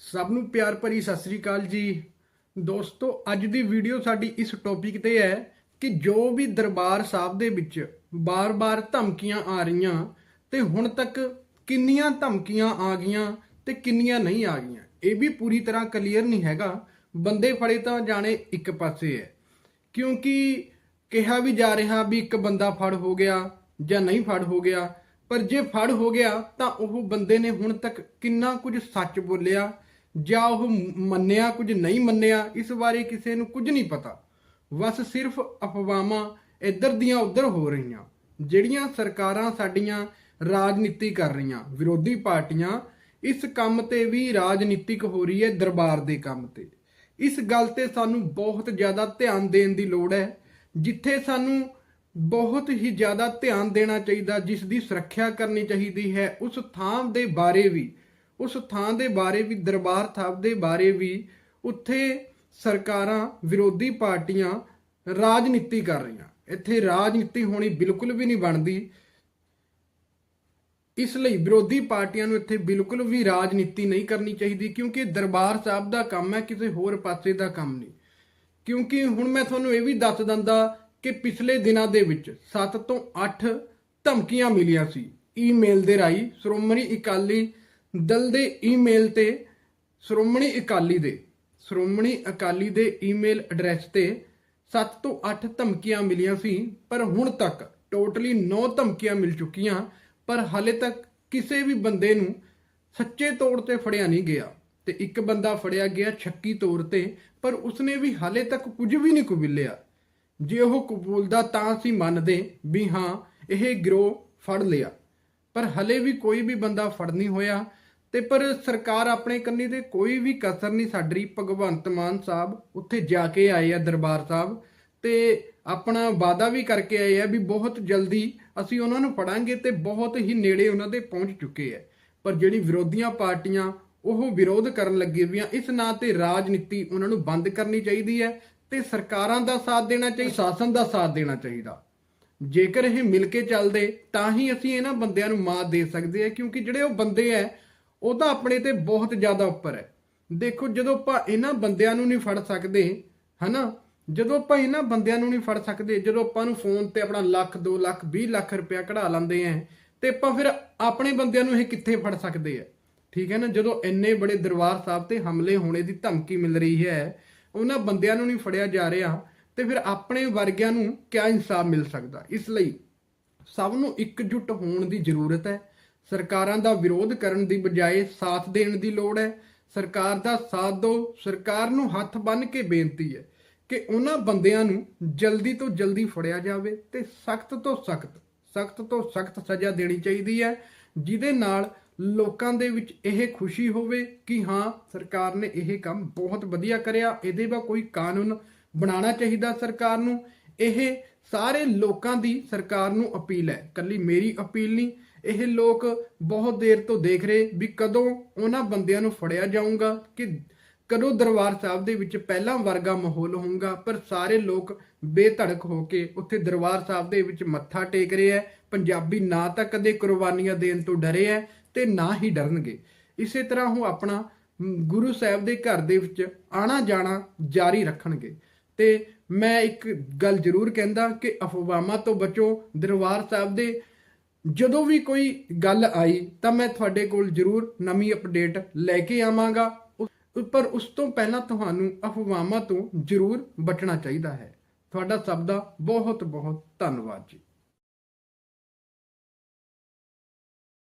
ਸਭ ਨੂੰ ਪਿਆਰ ਭਰੀ ਸਤਿ ਸ੍ਰੀ ਅਕਾਲ ਜੀ। ਦੋਸਤੋ, ਅੱਜ ਦੀ ਵੀਡੀਓ ਸਾਡੀ ਇਸ ਟੌਪਿਕ ਤੇ ਹੈ ਕਿ ਜੋ ਵੀ ਦਰਬਾਰ ਸਾਹਿਬ ਦੇ ਵਿੱਚ ਬਾਰ-ਬਾਰ ਧਮਕੀਆਂ ਆ ਰਹੀਆਂ ਤੇ ਹੁਣ ਤੱਕ ਕਿੰਨੀਆਂ ਧਮਕੀਆਂ ਆ ਗਈਆਂ ਤੇ ਕਿੰਨੀਆਂ ਨਹੀਂ ਆ ਗਈਆਂ, ਇਹ ਵੀ ਪੂਰੀ ਤਰ੍ਹਾਂ ਕਲੀਅਰ ਨਹੀਂ ਹੈਗਾ। ਬੰਦੇ ਫੜੇ ਤਾਂ ਜਾਣੇ ਇੱਕ ਪਾਸੇ ਹੈ, ਕਿਉਂਕਿ ਕਿਹਾ ਵੀ ਜਾ ਰਿਹਾ ਵੀ ਇੱਕ ਬੰਦਾ ਫੜ ਹੋ ਗਿਆ ਜਾਂ ਨਹੀਂ ਫੜ ਹੋ ਗਿਆ, ਪਰ ਜੇ ਫੜ ਹੋ ਗਿਆ ਤਾਂ ਉਹ ਬੰਦੇ ਨੇ ਹੁਣ ਤੱਕ ਕਿੰਨਾ ਕੁਝ ਸੱਚ ਬੋਲਿਆ ਜਾਂ ਉਹ ਮੰਨਿਆ, ਕੁਝ ਨਹੀਂ ਮੰਨਿਆ, ਇਸ ਬਾਰੇ ਕਿਸੇ ਨੂੰ ਕੁਝ ਨਹੀਂ ਪਤਾ। ਬਸ ਸਿਰਫ ਅਫਵਾਹਾਂ ਇੱਧਰ ਦੀਆਂ ਉੱਧਰ ਹੋ ਰਹੀਆਂ, ਜਿਹੜੀਆਂ ਸਰਕਾਰਾਂ ਸਾਡੀਆਂ ਰਾਜਨੀਤੀ ਕਰ ਰਹੀਆਂ, ਵਿਰੋਧੀ ਪਾਰਟੀਆਂ। ਇਸ ਕੰਮ ਤੇ ਵੀ ਰਾਜਨੀਤਿਕ ਹੋ ਰਹੀ ਹੈ ਦਰਬਾਰ ਦੇ ਕੰਮ ਤੇ। ਇਸ ਗੱਲ ਤੇ ਸਾਨੂੰ ਬਹੁਤ ਜ਼ਿਆਦਾ ਧਿਆਨ ਦੇਣ ਦੀ ਲੋੜ ਹੈ, ਜਿੱਥੇ ਸਾਨੂੰ ਬਹੁਤ ਹੀ ਜ਼ਿਆਦਾ ਧਿਆਨ ਦੇਣਾ ਚਾਹੀਦਾ, ਜਿਸ ਦੀ ਸੁਰੱਖਿਆ ਕਰਨੀ ਚਾਹੀਦੀ ਹੈ, ਉਸ ਥਾਂ ਦੇ ਬਾਰੇ ਵੀ। ਉਸ ਥਾਂ ਦੇ ਬਾਰੇ ਵੀ, ਦਰਬਾਰ ਸਾਹਿਬ ਦੇ ਬਾਰੇ ਵੀ ਉੱਥੇ ਸਰਕਾਰਾਂ ਵਿਰੋਧੀ ਪਾਰਟੀਆਂ ਰਾਜਨੀਤੀ ਕਰ ਰਹੀਆਂ। ਇੱਥੇ ਰਾਜਨੀਤੀ ਹੋਣੀ ਬਿਲਕੁਲ ਵੀ ਨਹੀਂ ਬਣਦੀ। ਇਸ ਲਈ ਵਿਰੋਧੀ ਪਾਰਟੀਆਂ ਨੂੰ ਇੱਥੇ ਬਿਲਕੁਲ ਵੀ ਰਾਜਨੀਤੀ ਨਹੀਂ ਕਰਨੀ ਚਾਹੀਦੀ, ਕਿਉਂਕਿ ਦਰਬਾਰ ਸਾਹਿਬ ਦਾ ਕੰਮ ਹੈ, ਕਿਸੇ ਹੋਰ ਪਾਸੇ ਦਾ ਕੰਮ ਨਹੀਂ। ਕਿਉਂਕਿ ਹੁਣ ਮੈਂ ਤੁਹਾਨੂੰ ਇਹ ਵੀ ਦੱਸ ਦਿੰਦਾ ਕਿ ਪਿਛਲੇ ਦਿਨਾਂ ਦੇ ਵਿੱਚ 7 ਤੋਂ 8 ਧਮਕੀਆਂ ਮਿਲੀਆਂ ਸੀ। ਈਮੇਲ ਦੇ ਰਾਹੀਂ ਸ਼੍ਰੋਮਣੀ ਅਕਾਲੀ ਦਲ ਦੇ ਈਮੇਲ ਤੇ ਸ਼੍ਰੋਮਣੀ ਅਕਾਲੀ ਦੇ, ਸ਼੍ਰੋਮਣੀ ਅਕਾਲੀ ਦੇ ਈਮੇਲ ਐਡਰੈਸ ਤੇ 7 ਤੋਂ 8 ਧਮਕੀਆਂ ਮਿਲੀਆਂ ਸੀ, ਪਰ ਹੁਣ ਤੱਕ ਟੋਟਲੀ 9 ਧਮਕੀਆਂ ਮਿਲ ਚੁੱਕੀਆਂ, ਪਰ ਹਾਲੇ ਤੱਕ ਕਿਸੇ ਵੀ ਬੰਦੇ ਨੂੰ ਸੱਚੇ ਤੌਰ ਤੇ ਫੜਿਆ ਨਹੀਂ ਗਿਆ ਤੇ ਇੱਕ ਬੰਦਾ ਫੜਿਆ ਗਿਆ ਛੱਕੀ ਤੌਰ ਤੇ, ਪਰ ਉਸਨੇ ਵੀ ਹਾਲੇ ਤੱਕ ਕੁਝ ਵੀ ਨਹੀਂ ਕਬੂਲਿਆ। ਜੇ ਉਹ ਕਬੂਲਦਾ ਤਾਂ ਅਸੀਂ ਮੰਨਦੇ ਵੀ ਹਾਂ, ਇਹ ਗਿਰੋਹ ਫੜ ਲਿਆ। ਪਰ ਹਲੇ ਵੀ ਕੋਈ ਵੀ ਬੰਦਾ ਫੜ ਨਹੀਂ ਹੋਇਆ ਤੇ ਪਰ ਸਰਕਾਰ ਆਪਣੇ ਕੰਨੀ ਤੇ ਕੋਈ ਵੀ ਕਸਰ ਨਹੀਂ ਛੱਡ ਰਹੀ। ਭਗਵੰਤ ਮਾਨ ਸਾਹਿਬ ਉੱਥੇ ਜਾ ਕੇ ਆਏ ਆ ਦਰਬਾਰ ਸਾਹਿਬ ਤੇ ਆਪਣਾ ਵਾਅਦਾ ਵੀ ਕਰਕੇ ਆਏ ਆ ਵੀ ਬਹੁਤ ਜਲਦੀ ਅਸੀਂ ਉਹਨਾਂ ਨੂੰ ਫੜਾਂਗੇ ਤੇ ਬਹੁਤ ਹੀ ਨੇੜੇ ਉਹਨਾਂ ਦੇ ਪਹੁੰਚ ਚੁੱਕੇ ਆ। ਪਰ ਜਿਹੜੀ ਵਿਰੋਧੀਆਂ ਪਾਰਟੀਆਂ ਉਹ ਵਿਰੋਧ ਕਰਨ ਲੱਗੇ ਵੀ ਆ, ਇਸ ਨਾਂ ਤੇ ਰਾਜਨੀਤੀ ਉਹਨਾਂ ਨੂੰ ਬੰਦ ਕਰਨੀ ਚਾਹੀਦੀ ਹੈ ਤੇ ਸਰਕਾਰਾਂ ਦਾ ਸਾਥ ਦੇਣਾ ਚਾਹੀਦਾ, ਸ਼ਾਸਨ ਦਾ ਸਾਥ ਦੇਣਾ ਚਾਹੀਦਾ। ਜੇਕਰ ਇਹ ਮਿਲ ਕੇ ਚੱਲਦੇ, ਤਾਂ ਹੀ ਅਸੀਂ ਇਹਨਾਂ ਬੰਦਿਆਂ ਨੂੰ ਮਾਤ ਦੇ ਸਕਦੇ ਆ ਕਿਉਂਕਿ ਜਿਹੜੇ ਉਹ ਬੰਦੇ ਐ, ਉਹ ਤਾਂ ਆਪਣੇ ਤੇ ਬਹੁਤ ਜ਼ਿਆਦਾ ਉੱਪਰ ਹੈ ਦੇਖੋ, ਜਦੋਂ ਆਪਾਂ ਇਹਨਾਂ ਬੰਦਿਆਂ ਨੂੰ ਨਹੀਂ ਫੜ ਸਕਦੇ, ਹਨਾ? ਜਦੋਂ ਆਪਾਂ ਇਹਨਾਂ ਬੰਦਿਆਂ ਨੂੰ ਨਹੀਂ ਫੜ ਸਕਦੇ, ਜਦੋਂ ਆਪਾਂ ਨੂੰ ਫੋਨ ਤੇ ਆਪਣਾ ਲੱਖ 2 ਲੱਖ 20 ਲੱਖ ਰੁਪਇਆ ਕਢਾ ਲੈਂਦੇ ਆ ਤੇ ਆਪਾਂ ਫਿਰ ਆਪਣੇ ਬੰਦਿਆਂ ਨੂੰ ਇਹ ਕਿੱਥੇ ਫੜ ਸਕਦੇ ਆ ਠੀਕ ਹੈ ਨਾ? ਜਦੋਂ ਇੰਨੇ ਬੜੇ ਦਰਬਾਰ ਸਾਹਿਬ ਤੇ ਹਮਲੇ ਹੋਣੇ ਦੀ ਧਮਕੀ ਮਿਲ ਰਹੀ ਹੈ, ਉਹਨਾਂ ਬੰਦਿਆਂ ਨੂੰ ਨਹੀਂ ਫੜਿਆ ਜਾ ਰਿਹਾ ਤੇ ਫਿਰ ਆਪਣੇ ਵਰਗਿਆਂ ਨੂੰ ਕਿਆ ਇਨਸਾਫ ਮਿਲ ਸਕਦਾ? ਇਸ ਲਈ ਸਭ ਨੂੰ ਇਕਜੁੱਟ ਹੋਣ ਦੀ ਜ਼ਰੂਰਤ ਹੈ। ਸਰਕਾਰਾਂ ਦਾ ਵਿਰੋਧ ਕਰਨ ਦੀ ਬਜਾਏ ਸਾਥ ਦੇਣ ਦੀ ਲੋੜ ਹੈ। ਸਰਕਾਰ ਦਾ ਸਾਥ ਦਿਓ। ਸਰਕਾਰ ਨੂੰ ਹੱਥ ਬੰਨ੍ਹ ਕੇ ਬੇਨਤੀ ਹੈ ਕਿ ਉਹਨਾਂ ਬੰਦਿਆਂ ਨੂੰ ਜਲਦੀ ਤੋਂ ਜਲਦੀ ਫੜਿਆ ਜਾਵੇ ਤੇ ਸਖਤ ਤੋਂ ਸਖਤ ਸਖਤ ਤੋਂ ਸਖਤ ਸਜ਼ਾ ਦੇਣੀ ਚਾਹੀਦੀ ਹੈ, ਜਿਹਦੇ ਨਾਲ ਲੋਕਾਂ ਦੇ ਵਿੱਚ ਇਹ ਖੁਸ਼ੀ ਹੋਵੇ ਕਿ ਹਾਂ, ਸਰਕਾਰ ਨੇ ਇਹ ਕੰਮ ਬਹੁਤ ਵਧੀਆ ਕਰਿਆ। ਇਹਦੇ ਬਾ ਕੋਈ ਕਾਨੂੰਨ ਬਣਾਉਣਾ ਚਾਹੀਦਾ ਸਰਕਾਰ ਨੂੰ। ਇਹ ਸਾਰੇ ਲੋਕਾਂ ਦੀ ਸਰਕਾਰ ਨੂੰ ਅਪੀਲ ਹੈ। ਕੱਲੀ ਮੇਰੀ ਅਪੀਲ ਨਹੀਂ, ਇਹ ਲੋਕ ਬਹੁਤ ਦੇਰ ਤੋਂ ਦੇਖ ਰਹੇ ਵੀ ਕਦੋਂ ਉਹਨਾਂ ਬੰਦਿਆਂ ਨੂੰ ਫੜਿਆ ਜਾਊਗਾ ਕਿ ਕਦੋਂ ਦਰਬਾਰ ਸਾਹਿਬ ਦੇ ਵਿੱਚ ਪਹਿਲਾਂ ਵਰਗਾ ਮਾਹੌਲ ਹੋਊਗਾ। ਪਰ ਸਾਰੇ ਲੋਕ ਬੇਧੜਕ ਹੋ ਕੇ ਉੱਥੇ ਦਰਬਾਰ ਸਾਹਿਬ ਦੇ ਵਿੱਚ ਮੱਥਾ ਟੇਕ ਰਹੇ ਹੈ। ਪੰਜਾਬੀ ਨਾ ਤਾਂ ਕਦੇ ਕੁਰਬਾਨੀਆਂ ਦੇਣ ਤੋਂ ਡਰੇ ਹੈ ਤੇ ਨਾ ਹੀ ਡਰਨਗੇ। ਇਸੇ ਤਰ੍ਹਾਂ ਉਹ ਆਪਣਾ ਗੁਰੂ ਸਾਹਿਬ ਦੇ ਘਰ ਦੇ ਵਿੱਚ ਆਣਾ ਜਾਣਾ ਜਾਰੀ ਰੱਖਣਗੇ। ਤੇ ਮੈਂ ਇੱਕ ਗੱਲ ਜ਼ਰੂਰ ਕਹਿੰਦਾ ਕਿ ਅਫਵਾਹਾਂ ਤੋਂ ਬਚੋ ਦਰਬਾਰ ਸਾਹਿਬ ਦੇ। ਜਦੋਂ ਵੀ ਕੋਈ ਗੱਲ ਆਈ ਤਾਂ ਮੈਂ ਤੁਹਾਡੇ ਕੋਲ ਜ਼ਰੂਰ ਨਵੀਂ ਅਪਡੇਟ ਲੈ ਕੇ ਆਵਾਂਗਾ। ਪਰ ਉਸ ਤੋਂ ਪਹਿਲਾਂ ਤੁਹਾਨੂੰ ਅਫਵਾਹਾਂ ਤੋਂ ਜ਼ਰੂਰ ਬਚਣਾ ਚਾਹੀਦਾ ਹੈ। ਤੁਹਾਡਾ ਸਭ ਦਾ ਬਹੁਤ ਬਹੁਤ ਧੰਨਵਾਦ ਜੀ।